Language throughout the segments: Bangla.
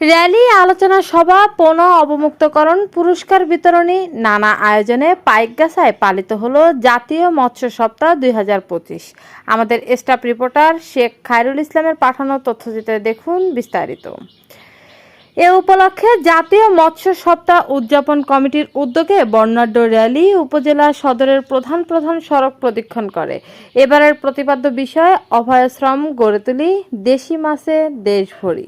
র্যালি, আলোচনা সভা পণ্য অবমুক্তকরণ, পুরস্কার বিতরণী, নানা আয়োজনে পাইকগাছায় পালিত হলো জাতীয় মৎস্য সপ্তাহ দুই হাজার পঁচিশ। আমাদের স্টাফ রিপোর্টার শেখ খায়রুল ইসলামের পাঠানো তথ্যচিত্রে দেখুন বিস্তারিত। এ উপলক্ষে জাতীয় মৎস্য সপ্তাহ উদযাপন কমিটির উদ্যোগে বর্ণাঢ্য র্যালি উপজেলা সদরের প্রধান প্রধান সড়ক প্রদক্ষিণ করে। এবারের প্রতিপাদ্য বিষয় অভয়াশ্রম গড়ে তুলি, দেশি মাছে দেশ ভরি।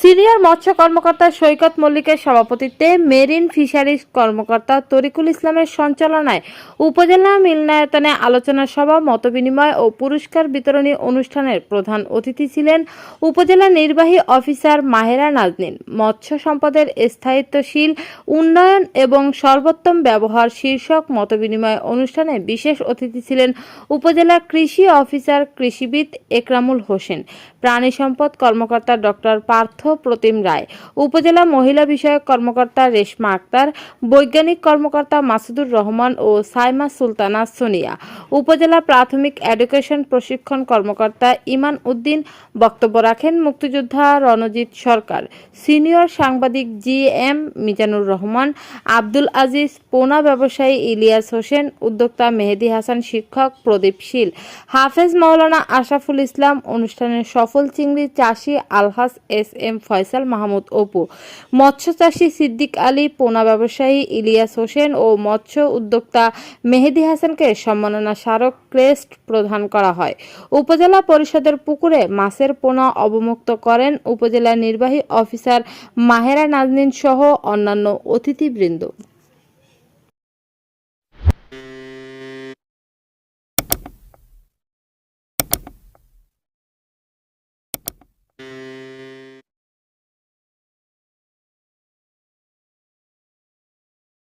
সিনিয়র মৎস্য কর্মকর্তা সৈকত মল্লিকের সভাপতিত্বে মেরিন ফিশারিজ কর্মকর্তা তরিকুল ইসলামের সঞ্চালনায় উপজেলা মিলনায়তনে আলোচনা সভা, মতবিনিময় ও পুরস্কার বিতরণী অনুষ্ঠানের প্রধান অতিথি ছিলেন উপজেলা নির্বাহী অফিসার মাহেরা নাজনীন। মৎস্য সম্পদের স্থায়িত্বশীল, উন্নয়ন এবং সর্বোত্তম ব্যবহার শীর্ষক মতবিনিময় অনুষ্ঠানে বিশেষ অতিথি ছিলেন উপজেলা কৃষি অফিসার কৃষিবিদ একরামুল হোসেন, প্রাণী সম্পদ কর্মকর্তা ডক্টর পার্থ প্রতিম রায়, উপজেলা মহিলা বিষয়ক কর্মকর্তা রেশমা আক্তার, বৈজ্ঞানিক কর্মকর্তা মাসুদুর রহমান ও সাইমা সুলতানা সোনিয়া, উপজেলা প্রাথমিক এডুকেশন প্রশিক্ষণ কর্মকর্তা ইমান উদ্দিন বক্তব্য রাখেন মুক্তিযোদ্ধা রণজিৎ সরকার, সিনিয়র সাংবাদিক জি এম মিজানুর রহমান, আব্দুল আজিজ, পোনা ব্যবসায়ী ইলিয়াস হোসেন, উদ্যোক্তা মেহেদি হাসান, শিক্ষক প্রদীপ শীল, হাফেজ মাওলানা আশরাফুল ইসলাম অনুষ্ঠানের সফল চিংড়ি চাষি আলহাস এস এম ফয়সাল মাহমুদ অপু, মৎস্য চাষী সিদ্দিক আলী, পোনা ব্যবসায়ী ইলিয়াস হোসেন ও মৎস্য উদ্যোক্তা মেহেদি হাসানকে সম্মাননা স্মারক ক্রেস্ট প্রদান করা হয়। উপজেলা পরিষদের পুকুরে মাছের পোনা অবমুক্ত করেন উপজেলা নির্বাহী অফিসার মাহেরা নাজনীন সহ অন্যান্য অতিথিবৃন্দ।